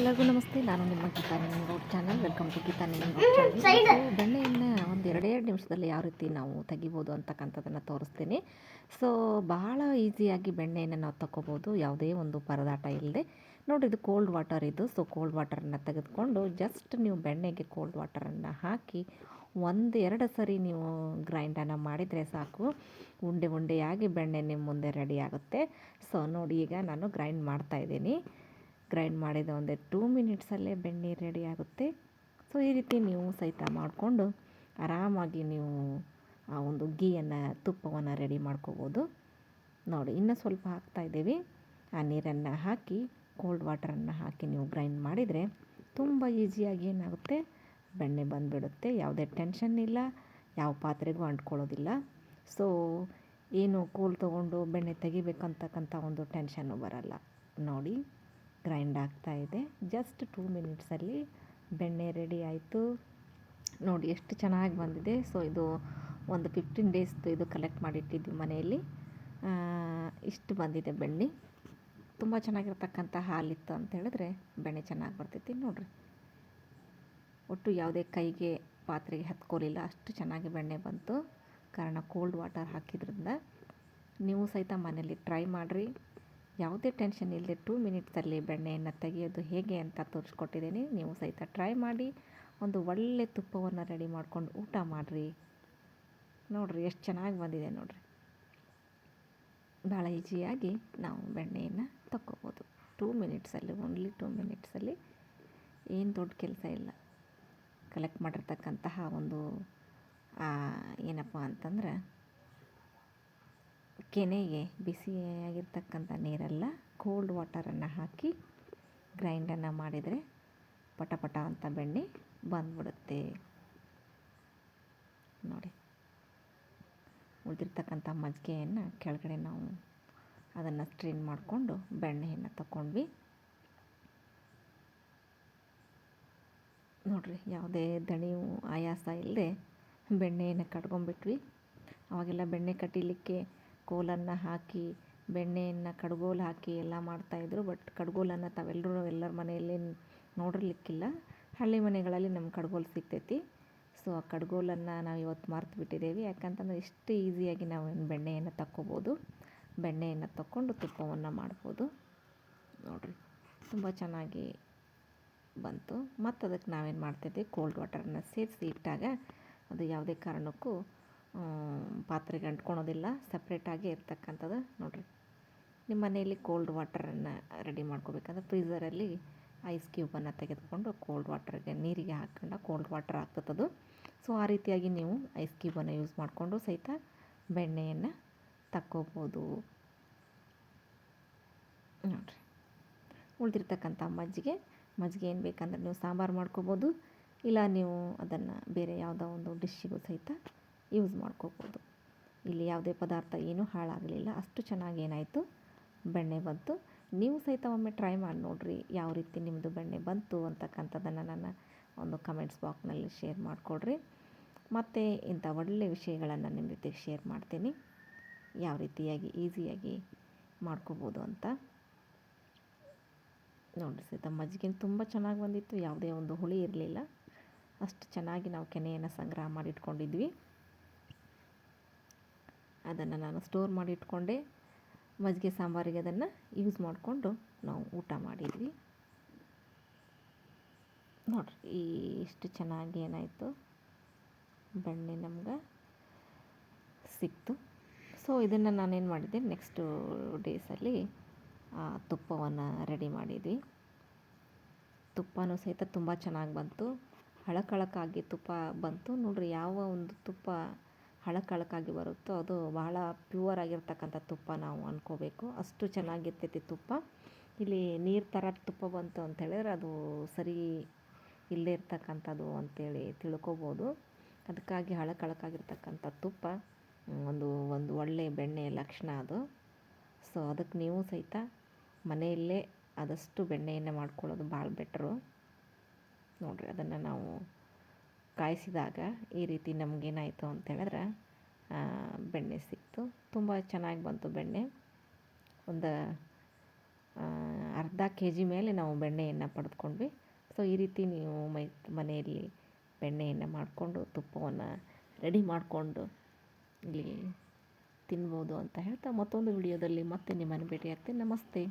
ಎಲ್ಲರಿಗೂ ನಮಸ್ತೆ. ನಾನು ನಿಮ್ಮ Geetha road channel. Welcome to Geetha road channel. ಬೆಣ್ಣೆಯನ್ನು ಒಂದು ಎರಡೆರಡು ನಿಮಿಷದಲ್ಲಿ ಯಾವ ರೀತಿ ನಾವು ತೆಗಿಬೋದು ಅಂತಕ್ಕಂಥದ್ದನ್ನು ತೋರಿಸ್ತೀನಿ. ಸೊ ಭಾಳ ಈಸಿಯಾಗಿ ಬೆಣ್ಣೆಯನ್ನು ನಾವು ತಗೋಬೋದು ಯಾವುದೇ ಒಂದು ಪರದಾಟ ಇಲ್ಲದೆ ನೋಡಿ ಇದು ಕೋಲ್ಡ್ ವಾಟರ್ ಇದು. ಸೊ ಕೋಲ್ಡ್ ವಾಟರನ್ನು ತೆಗೆದುಕೊಂಡು ಜಸ್ಟ್ ನೀವು ಬೆಣ್ಣೆಗೆ ಕೋಲ್ಡ್ ವಾಟರನ್ನು ಹಾಕಿ ಒಂದು ಎರಡು ಸರಿ ನೀವು ಗ್ರೈಂಡನ್ನು ಮಾಡಿದರೆ ಸಾಕು. ಉಂಡೆ ಉಂಡೆಯಾಗಿ ಬೆಣ್ಣೆ ನಿಮ್ಮ ಮುಂದೆ ರೆಡಿ ಆಗುತ್ತೆ. ಸೊ ನೋಡಿ ಈಗ ನಾನು ಗ್ರೈಂಡ್ ಮಾಡ್ತಾಯಿದ್ದೀನಿ ಗ್ರೈಂಡ್ ಮಾಡಿದ ಒಂದು ಟೂ ಮಿನಿಟ್ಸಲ್ಲೇ ಬೆಣ್ಣೆ ರೆಡಿ ಆಗುತ್ತೆ. ಸೊ, ಈ ರೀತಿ ನೀವು ಸಹಿತ ಮಾಡಿಕೊಂಡು ಆರಾಮಾಗಿ ನೀವು ಆ ಒಂದು ಗೀಯನ್ನು, ತುಪ್ಪವನ್ನು ರೆಡಿ ಮಾಡ್ಕೋಬೋದು. ನೋಡಿ, ಇನ್ನೂ ಸ್ವಲ್ಪ ಹಾಕ್ತಾಯಿದ್ದೀವಿ ಆ ನೀರನ್ನು ಹಾಕಿ ಕೋಲ್ಡ್ ವಾಟರನ್ನು ಹಾಕಿ ನೀವು ಗ್ರೈಂಡ್ ಮಾಡಿದರೆ ತುಂಬ ಈಸಿಯಾಗಿ ಏನಾಗುತ್ತೆ? ಬೆಣ್ಣೆ ಬಂದುಬಿಡುತ್ತೆ. ಯಾವುದೇ ಟೆನ್ಷನ್ ಇಲ್ಲ. ಯಾವ ಪಾತ್ರೆಗೂ ಅಂಟ್ಕೊಳ್ಳೋದಿಲ್ಲ. ಸೊ, ಏನು ಕೋಲ್ ತೊಗೊಂಡು ಬೆಣ್ಣೆ ತೆಗಿಬೇಕಂತಕ್ಕಂಥ ಒಂದು ಟೆನ್ಷನ್ನು ಬರಲ್ಲ. ನೋಡಿ. ಗ್ರೈಂಡ್ ಆಗ್ತಾ ಇದೆ. ಜಸ್ಟ್ ಟೂ ಮಿನಿಟ್ಸಲ್ಲಿ ಬೆಣ್ಣೆ ರೆಡಿ ಆಯಿತು. ನೋಡಿ ಎಷ್ಟು ಚೆನ್ನಾಗಿ ಬಂದಿದೆ. ಸೊ ಇದು ಒಂದು ಫಿಫ್ಟೀನ್ ಡೇಸ್ದು ಇದು ಕಲೆಕ್ಟ್ ಮಾಡಿಟ್ಟಿದ್ವಿ ಮನೆಯಲ್ಲಿ. ಇಷ್ಟು ಬಂದಿದೆ ಬೆಣ್ಣೆ. ತುಂಬ ಚೆನ್ನಾಗಿರ್ತಕ್ಕಂಥ ಹಾಲಿತ್ತು ಅಂತ ಹೇಳಿದ್ರೆ ಬೆಣ್ಣೆ ಚೆನ್ನಾಗಿ ಬರ್ತೈತಿ ನೋಡಿರಿ. ಒಟ್ಟು ಯಾವುದೇ ಕೈಗೆ ಪಾತ್ರೆಗೆ ಹತ್ಕೋಲಿಲ್ಲ ಅಷ್ಟು ಚೆನ್ನಾಗಿ ಬೆಣ್ಣೆ ಬಂತು. ಕಾರಣ ಕೋಲ್ಡ್ ವಾಟರ್ ಹಾಕಿದ್ರಿಂದ. ನೀವು ಸಹಿತ ಮನೆಯಲ್ಲಿ ಟ್ರೈ ಮಾಡಿರಿ. ಯಾವುದೇ ಟೆನ್ಷನ್ ಇಲ್ಲದೆ ಟೂ ಮಿನಿಟ್ಸಲ್ಲಿ ಬೆಣ್ಣೆಯನ್ನು ತೆಗೆಯೋದು ಹೇಗೆ ಅಂತ ತೋರಿಸ್ಕೊಟ್ಟಿದ್ದೀನಿ. ನೀವು ಸಹಿತ ಟ್ರೈ ಮಾಡಿ, ಒಂದು ಒಳ್ಳೆ ತುಪ್ಪವನ್ನು ರೆಡಿ ಮಾಡ್ಕೊಂಡು ಊಟ ಮಾಡಿರಿ. ನೋಡಿರಿ, ಎಷ್ಟು ಚೆನ್ನಾಗಿ ಬಂದಿದೆ ನೋಡಿರಿ. ಭಾಳ ಈಸಿಯಾಗಿ ನಾವು ಬೆಣ್ಣೆಯನ್ನು ತಕ್ಕೋಬೋದು. ಟೂ ಮಿನಿಟ್ಸಲ್ಲಿ, ಓನ್ಲಿ ಟೂ ಮಿನಿಟ್ಸಲ್ಲಿ ಏನು ದೊಡ್ಡ ಕೆಲಸ ಇಲ್ಲ. ಕಲೆಕ್ಟ್ ಮಾಡಿರ್ತಕ್ಕಂತಹ ಒಂದು ಏನಪ್ಪ ಅಂತಂದ್ರೆ ಕೆನೆಗೆ ಬಿಸಿಯಾಗಿರ್ತಕ್ಕಂಥ ನೀರೆಲ್ಲ ಕೋಲ್ಡ್ ವಾಟರನ್ನು ಹಾಕಿ ಗ್ರೈಂಡನ್ನು ಮಾಡಿದರೆ ಪಟ ಪಟ ಅಂತ ಬೆಣ್ಣೆ ಬಂದ್ಬಿಡುತ್ತೆ. ನೋಡಿ, ಉಳಿದಿರ್ತಕ್ಕಂಥ ಮಜ್ಜಿಗೆಯನ್ನು ಕೆಳಗಡೆ ನಾವು ಅದನ್ನು ಸ್ಟ್ರೈನ್ ಮಾಡಿಕೊಂಡು ಬೆಣ್ಣೆಯನ್ನು ತಗೊಂಡ್ವಿ ನೋಡಿರಿ, ಯಾವುದೇ ದಣಿವು, ಆಯಾಸ ಇಲ್ಲದೆ ಬೆಣ್ಣೆಯನ್ನು ಕಟ್ಕೊಂಡ್ಬಿಟ್ವಿ. ಅವಾಗೆಲ್ಲ ಬೆಣ್ಣೆ ಕಟ್ಟಿಲಿಕ್ಕೆ ಕೋಲನ್ನು ಹಾಕಿ, ಬೆಣ್ಣೆಯನ್ನು ಕಡ್ಗೋಲು ಹಾಕಿ ಎಲ್ಲ ಮಾಡ್ತಾಯಿದ್ರು ಬಟ್ ಕಡ್ಗೋಲನ್ನು ತಾವೆಲ್ಲರೂ ಎಲ್ಲರ ಮನೆಯಲ್ಲಿ ನೋಡಿರ್ಲಿಕ್ಕಿಲ್ಲ. ಹಳ್ಳಿ ಮನೆಗಳಲ್ಲಿ ನಮ್ಮ ಕಡ್ಗೋಲು ಸಿಗ್ತೈತಿ. ಸೊ ಆ ಕಡ್ಗೋಲನ್ನು ನಾವು ಇವತ್ತು ಮರ್ತು ಬಿಟ್ಟಿದ್ದೇವೆ ಯಾಕಂತಂದ್ರೆ ಇಷ್ಟು ಈಸಿಯಾಗಿ ನಾವು ಬೆಣ್ಣೆಯನ್ನು ತಕ್ಕೋಬೋದು. ಬೆಣ್ಣೆಯನ್ನು ತಕ್ಕೊಂಡು ತುಪ್ಪವನ್ನು ಮಾಡ್ಬೋದು. ನೋಡಿರಿ, ತುಂಬ ಚೆನ್ನಾಗಿ ಬಂತು. ಮತ್ತು ಅದಕ್ಕೆ ನಾವೇನು ಮಾಡ್ತಿದ್ವಿ? ಕೋಲ್ಡ್ ವಾಟರನ್ನು ಸೇರಿಸಿ ಇಟ್ಟಾಗ ಅದು ಯಾವುದೇ ಕಾರಣಕ್ಕೂ ಪಾತ್ರೆಗೆ ಅಂಟ್ಕೊಳೋದಿಲ್ಲ ಸಪ್ರೇಟಾಗಿ ಇರ್ತಕ್ಕಂಥದ್ದು ನೋಡಿರಿ. ನಿಮ್ಮ ಮನೆಯಲ್ಲಿ ಕೋಲ್ಡ್ ವಾಟರನ್ನು ರೆಡಿ ಮಾಡ್ಕೋಬೇಕಂದ್ರೆ ಫ್ರೀಝರಲ್ಲಿ ಐಸ್ ಕ್ಯೂಬನ್ನು ತೆಗೆದುಕೊಂಡು ಕೋಲ್ಡ್ ವಾಟರ್ಗೆ ನೀರಿಗೆ ಹಾಕ್ಕೊಂಡು ಕೋಲ್ಡ್ ವಾಟರ್ ಆಗ್ತದದು ಸೊ ಆ ರೀತಿಯಾಗಿ ನೀವು ಐಸ್ ಕ್ಯೂಬನ್ನು ಯೂಸ್ ಮಾಡಿಕೊಂಡು ಸಹಿತ ಬೆಣ್ಣೆಯನ್ನು ತಕ್ಕೋಬೋದು. ನೋಡಿರಿ. ಉಳಿದಿರ್ತಕ್ಕಂಥ ಮಜ್ಜಿಗೆ ಮಜ್ಜಿಗೆ ಏನು ಬೇಕಂದ್ರೆ ನೀವು ಸಾಂಬಾರು ಮಾಡ್ಕೋಬೋದು. ಇಲ್ಲ ನೀವು ಅದನ್ನು ಬೇರೆ ಯಾವುದೋ ಒಂದು ಡಿಶ್ಶಿಗೂ ಸಹಿತ ಯೂಸ್ ಮಾಡ್ಕೋಬೋದು. ಇಲ್ಲಿ ಯಾವುದೇ ಪದಾರ್ಥ ಏನೂ ಹಾಳಾಗಲಿಲ್ಲ. ಅಷ್ಟು ಚೆನ್ನಾಗಿ ಏನಾಯಿತು? ಬೆಣ್ಣೆ ಬಂತು. ನೀವು ಸಹಿತ ಒಮ್ಮೆ ಟ್ರೈ ಮಾಡಿ ನೋಡಿರಿ ಯಾವ ರೀತಿ ನಿಮ್ಮದು ಬೆಣ್ಣೆ ಬಂತು ಅಂತಕ್ಕಂಥದ್ದನ್ನು ನನ್ನ ಒಂದು ಕಮೆಂಟ್ಸ್ ಬಾಕ್ಸ್ನಲ್ಲಿ ಶೇರ್ ಮಾಡಿಕೊಡ್ರಿ. ಮತ್ತು ಇಂಥ ಒಳ್ಳೆಯ ವಿಷಯಗಳನ್ನು ನಿಮ್ಮ ಜೊತೆಗೆ ಶೇರ್ ಮಾಡ್ತೀನಿ. ಯಾವ ರೀತಿಯಾಗಿ ಈಸಿಯಾಗಿ ಮಾಡ್ಕೋಬೋದು ಅಂತ. ನೋಡಿರಿ ಸಹಿತ ಮಜ್ಜಿಗೆನ ತುಂಬ ಚೆನ್ನಾಗಿ ಬಂದಿತ್ತು. ಯಾವುದೇ ಒಂದು ಹುಳಿ ಇರಲಿಲ್ಲ. ಅಷ್ಟು ಚೆನ್ನಾಗಿ ನಾವು ಕೆನೆಯನ್ನು ಸಂಗ್ರಹ ಮಾಡಿ ಇಟ್ಕೊಂಡಿದ್ವಿ. ಅದನ್ನು ನಾನು ಸ್ಟೋರ್ ಮಾಡಿ ಇಟ್ಕೊಂಡೆ. ಮಜ್ಜಿಗೆ ಸಾಂಬಾರಿಗೆ ಅದನ್ನು ಯೂಸ್ ಮಾಡಿಕೊಂಡು ನಾವು ಊಟ ಮಾಡಿದ್ವಿ. ನೋಡ್ರಿ, ಇಷ್ಟು ಚೆನ್ನಾಗಿ ಏನಾಯಿತು. ಬೆಣ್ಣೆ ನಮ್ಗೆ ಸಿಕ್ತು. ಸೊ ಇದನ್ನು ನಾನೇನು ಮಾಡಿದ್ದೆ ನೆಕ್ಸ್ಟು ಡೇಸಲ್ಲಿ ತುಪ್ಪವನ್ನು ರೆಡಿ ಮಾಡಿದ್ವಿ. ತುಪ್ಪನೂ ಸಹಿತ ತುಂಬ ಚೆನ್ನಾಗಿ ಬಂತು. ಹಳಕಳಕಾಗಿ ತುಪ್ಪ ಬಂತು. ನೋಡ್ರಿ, ಯಾವ ಒಂದು ತುಪ್ಪ ಹಳಕಳಕಾಗಿ ಬರುತ್ತೋ ಅದು ಬಹಳ ಪ್ಯೂವರ್ ಆಗಿರ್ತಕ್ಕಂಥ ತುಪ್ಪ ನಾವು ಅನ್ಕೋಬೇಕು. ಅಷ್ಟು ಚೆನ್ನಾಗಿರ್ತೈತಿ ತುಪ್ಪ. ಇಲ್ಲಿ ನೀರು ಥರ ತುಪ್ಪ ಬಂತು ಅಂತ ಹೇಳಿದ್ರೆ ಅದು ಸರಿ ಇಲ್ಲದೇ ಇರ್ತಕ್ಕಂಥದ್ದು ಅಂತೇಳಿ ತಿಳ್ಕೊಬೋದು. ಅದಕ್ಕಾಗಿ ಹಳಕಳಕಾಗಿರ್ತಕ್ಕಂಥ ತುಪ್ಪ ಒಂದು ಒಂದು ಒಳ್ಳೆಯ ಬೆಣ್ಣೆಯ ಲಕ್ಷಣ ಅದು. ಸೊ ಅದಕ್ಕೆ ನೀವು ಸಹಿತ ಮನೆಯಲ್ಲೇ ಆದಷ್ಟು ಬೆಣ್ಣೆಯನ್ನು ಮಾಡ್ಕೊಳ್ಳೋದು ಭಾಳ ಬೆಟ್ರು ನೋಡಿರಿ, ಅದನ್ನು ನಾವು ಕಾಯಿಸಿದಾಗ ಈ ರೀತಿ ನಮಗೇನಾಯಿತು ಅಂತ ಹೇಳಿದ್ರೆ ಬೆಣ್ಣೆ ಸಿಕ್ತು. ತುಂಬ ಚೆನ್ನಾಗಿ ಬಂತು ಬೆಣ್ಣೆ. ಒಂದು ಅರ್ಧ ಕೆ ಜಿ ಮೇಲೆ ನಾವು ಬೆಣ್ಣೆಯನ್ನು ಪಡೆದುಕೊಂಡ್ವಿ. ಸೊ, ಈ ರೀತಿ ನೀವು ಮೈ, ಮನೆಯಲ್ಲಿ ಬೆಣ್ಣೆಯನ್ನು ಮಾಡಿಕೊಂಡು ತುಪ್ಪವನ್ನು ರೆಡಿ ಮಾಡಿಕೊಂಡು ಇಲ್ಲಿ ತಿನ್ಬೋದು ಅಂತ ಹೇಳ್ತಾ ಮತ್ತೊಂದು ವಿಡಿಯೋದಲ್ಲಿ ಮತ್ತೆ ನಿಮ್ಮನ್ನು ಭೇಟಿಯಾಗ್ತೀನಿ ನಮಸ್ತೆ.